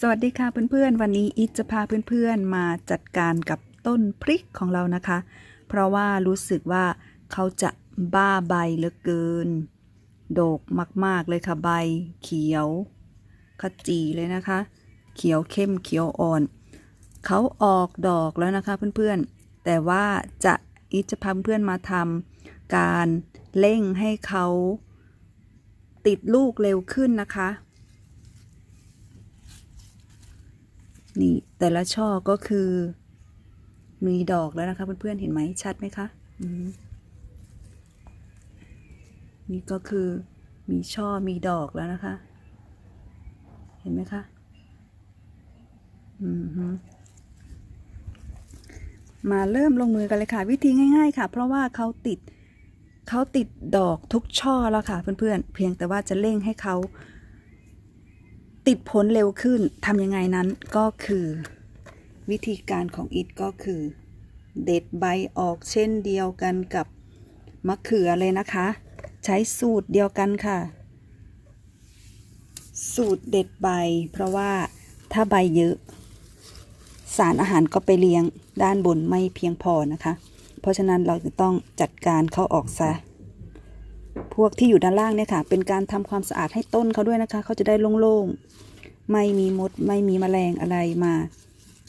สวัสดีค่ะเพื่อนๆ วันนี้อิทจะพาเพื่อนๆมาจัดการกับต้นพริกของเรานะคะ เพราะว่ารู้สึกว่าเขาจะบ้าใบเหลือเกิน โดกมากๆเลยค่ะใบ เขียว ขจีเลยนะคะ เขียวเข้มเขียวอ่อน เขาออกดอกแล้วนะคะเพื่อนๆ แต่ว่าจะอิทจะพาเพื่อนๆมาทำการเร่งให้เขาติดลูกเร็วขึ้นนะคะ นี่แต่ละช่อก็คือ มีดอกแล้วนะคะเพื่อนๆเห็นไหมชัดไหมคะนี่ก็คือมีช่อมีดอกแล้วนะคะ เห็นไหมคะมาเริ่มลงมือกันเลยค่ะ วิธีง่าย ๆ ค่ะ เพราะว่าเขาติดเขาติดดอกทุกช่อแล้วค่ะ เพื่อนๆเพียงแต่ว่าจะเร่งให้เขา ติดผลเร็วขึ้นทำยังไงนั้นก็คือ วิธีการของอิทก็คือ เด็ดใบออกเช่นเดียวกันกับมะเขือเลยนะคะ ใช้สูตรเดียวกันค่ะ สูตรเด็ดใบ เพราะว่าถ้าใบเยอะ สารอาหารก็ไปเลี้ยงด้านบนไม่เพียงพอนะคะ เพราะฉะนั้นเราจะต้องจัดการเขาออกซะ พวกที่อยู่ด้านล่างเนี่ยค่ะ เป็นการทำความสะอาดให้ต้นเขาด้วยนะคะ เขาจะได้โล่งๆ ไม่มีมด ไม่มีแมลงอะไรมา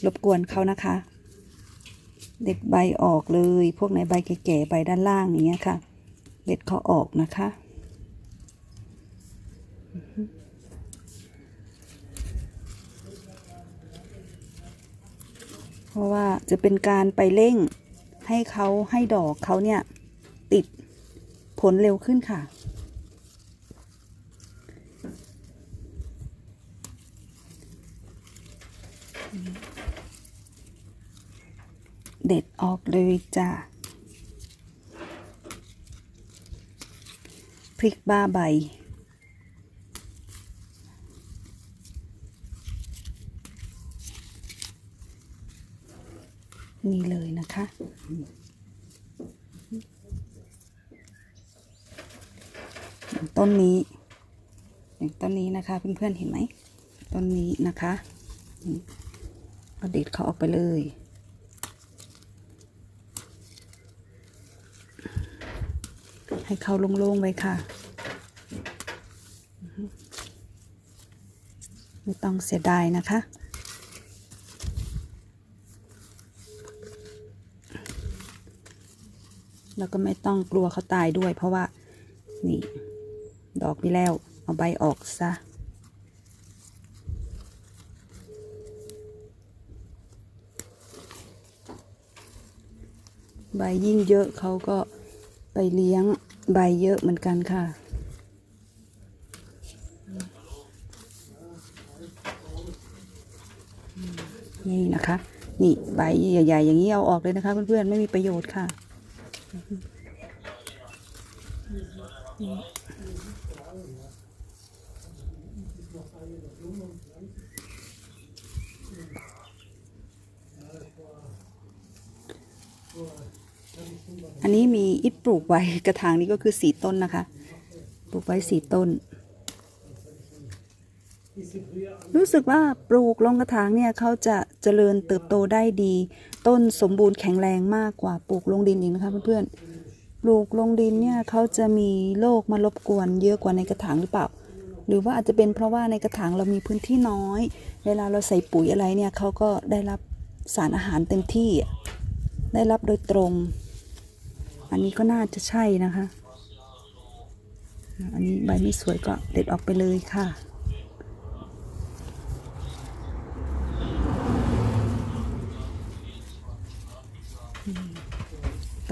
รบกวนเขานะคะ เด็ดใบออกเลย พวกไหนใบแก่ๆใบด้านล่างอย่างเงี้ยค่ะ เด็ดเขาออกนะคะ เพราะว่าจะเป็นการไปเร่งให้เขาให้ดอกเขาเนี่ย ผลเร็วขึ้นค่ะ เด็ดออกเลยจ้ะพริกบ้าใบ นี่เลยนะคะ อย่างต้นนี้อย่างต้นนี้นะคะเพื่อนๆเห็นไหมต้นนี้นะคะก็เด็ดเขาออกไปเลยให้เขาโล่งๆไว้ค่ะ ไม่ต้องเสียดายนะคะ แล้วก็ไม่ต้องกลัวเขาตายด้วยเพราะว่า นี่ ดอกนี่แล้ว เอาใบออกซะใบยิ่งเยอะเขาก็ไปเลี้ยงใบเยอะเหมือนกันค่ะ นี่นะคะ นี่ใบใหญ่ๆอย่างนี้เอาออกเลยนะคะเพื่อนๆ ไม่มีประโยชน์ค่ะ อันนี้มีอิฐปลูกไว้กระถางนี้ก็คือสีต้นนะคะ ปลูกไว้สีต้น รู้สึกว่าปลูกลงกระถางเนี่ยเขาจะเจริญเติบโตได้ดี ต้นสมบูรณ์แข็งแรงมากกว่าปลูกลงดินอีกนะคะเพื่อนๆ ลูกลงดินเนี่ยเขาจะมีโรคมารบกวนเยอะกว่าในกระถางหรือเปล่า หรือว่าอาจจะเป็นเพราะว่าในกระถางเรามีพื้นที่น้อย เวลาเราใส่ปุ๋ยอะไรเนี่ยเขาก็ได้รับสารอาหารเต็มที่ ได้รับโดยตรง อันนี้ก็น่าจะใช่นะคะ อันนี้ใบไม่สวยก็เด็ดออกไปเลยค่ะ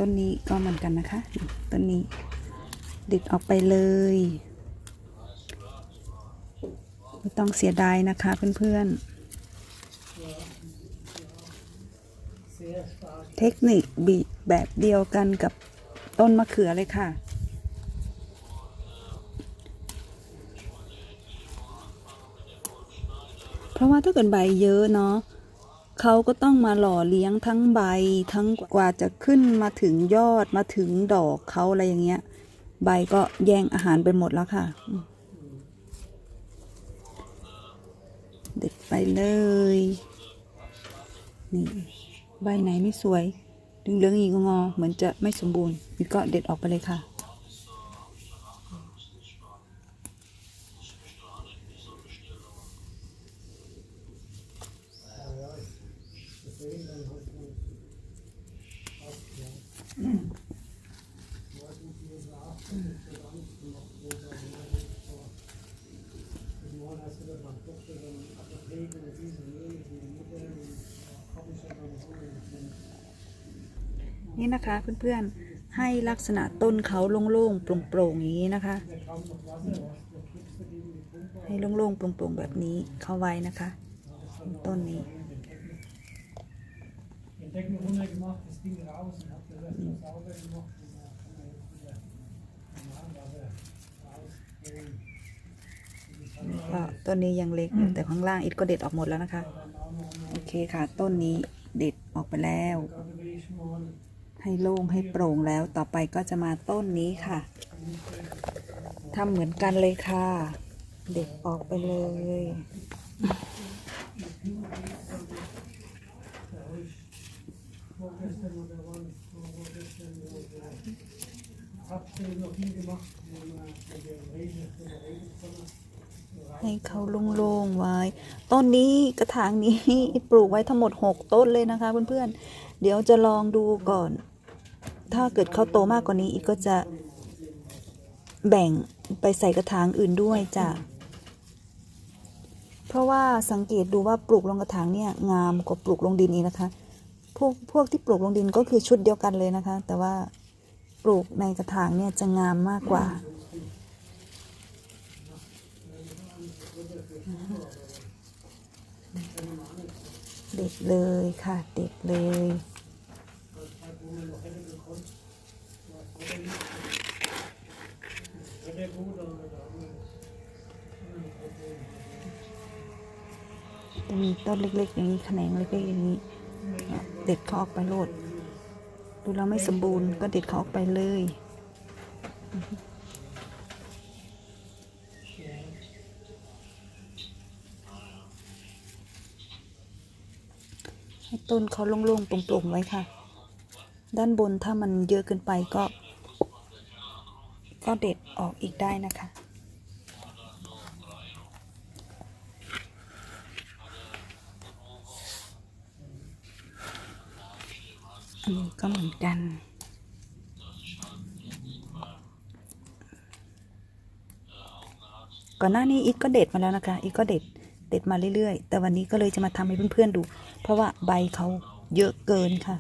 ต้นนี้ก็เหมือนกันนะคะต้นนี้ด็ดออกไปเลย ไม่ต้องเสียดายนะคะเพื่อนๆ เทคนิคบีแบบเดียวกันกับต้นมะเขือเลยค่ะ เพราะว่าถ้าเกิดใบเยอะเนาะ เขาก็ต้องมาหล่อเลี้ยงทั้งใบทั้งกว่าจะขึ้นมาถึงยอดมาถึงดอกเขาอะไรอย่างเงี้ย ใบก็แย่งอาหารไปหมดแล้วค่ะ เด็ดไปเลย นี่ใบไหนไม่สวย ดึงเหลืองอีกงอ เหมือนจะไม่สมบูรณ์นี่ก็เด็ดออกไปเลยค่ะ นี่นะคะเพื่อนๆ ให้ลักษณะต้นเขาโล่งๆโปร่งๆอย่างนี้นะคะ ให้โล่งๆโปร่งๆแบบนี้เข้าไว้นะคะ ต้นนี้ Den Deckel runtergemacht, das Ding raus und hab das erstmal sauber gemacht und dann kann man jetzt wieder Normalwasser rausholen. ก็ต้นนี้ยังเล็กอยู่แต่ข้างล่างอิดก็เด็ดออกหมดแล้วนะคะ โอเคค่ะ ต้นนี้เด็ดออกไปแล้ว Da will ich mal ให้โล่งให้โปร่งแล้วต่อไปก็จะมาต้นนี้ค่ะทำเหมือนกันเลยค่ะ เด็ดออกไปเลย ให้เขาโล่งๆไว้ ต้นนี้กระถางนี้ปลูกไว้ทั้งหมด 6 ต้นเลยนะคะเพื่อนๆ เดี๋ยวจะลองดูก่อน ถ้าเกิดเขาโตมากกว่านี้อิดก็จะแบ่งไปใส่กระถางอื่นด้วยจ้ะ เพราะว่าสังเกตดูว่าปลูกลงกระถางเนี่ยงามกว่าปลูกลงดินอีกนะคะ พวกพวกที่ปลูกลงดินก็คือชุดเดียวกันเลยนะคะ แต่ว่าปลูกในกระถางเนี่ยจะงามมากกว่า เด็ดเลยค่ะเด็ดเลยจะมีต้นเล็กๆอย่างนี้แขนงเล็กๆอย่างนี้ เด็ดเขาออกไปโลด ดูแล้วไม่สมบูรณ์ก็เด็ดเขาออกไปเลย ให้ต้นเขาโล่งๆโปร่งๆไว้ค่ะ ด้านบนถ้ามันเยอะเกินไปก็ ก็เด็ดออกอีกได้นะคะ อั นนี้ก็เหมือนกัน ก่อนหน้านี้อีทก็เด็ดมาแล้วนะคะ อีทก็เด็ดเด็ดมาเรื่อยๆ แต่วันนี้ก็เลยจะมาทำให้เพื่อนๆดู เพราะว่าใบเขาเยอะเกินค่ะ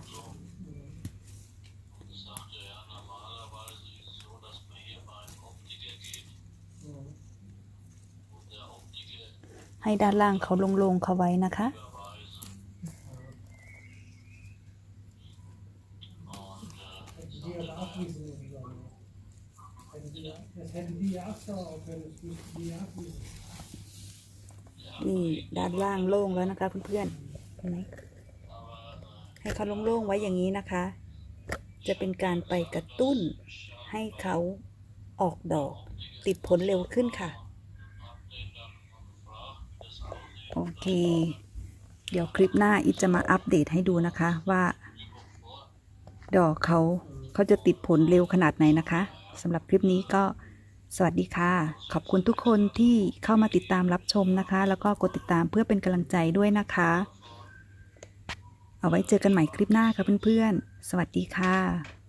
ให้ด้านล่างเขาลงๆเขาไว้นะคะ absaugen können, das müssten die ja abwiesen. นี่ด้านล่างโล่งแล้วนะคะเพื่อนๆเห็นไหมให้เขาโล่งๆไว้อย่างนี้นะคะ จะเป็นการไปกระตุ้นให้เขาออกดอก ติดผลเร็วขึ้นค่ะ โอเค เดี๋ยวคลิปหน้าอิจะมาอัปเดตให้ดูนะคะว่า ดอกเขา เขาจะติดผลเร็วขนาดไหนนะคะสำหรับคลิปนี้ก็สวัสดีค่ะ ขอบคุณทุกคนที่เข้ามาติดตามรับชมนะคะ แล้วก็กดติดตามเพื่อเป็นกำลังใจด้วยนะคะ เอาไว้เจอกันใหม่คลิปหน้าค่ะเพื่อนๆ สวัสดีค่ะ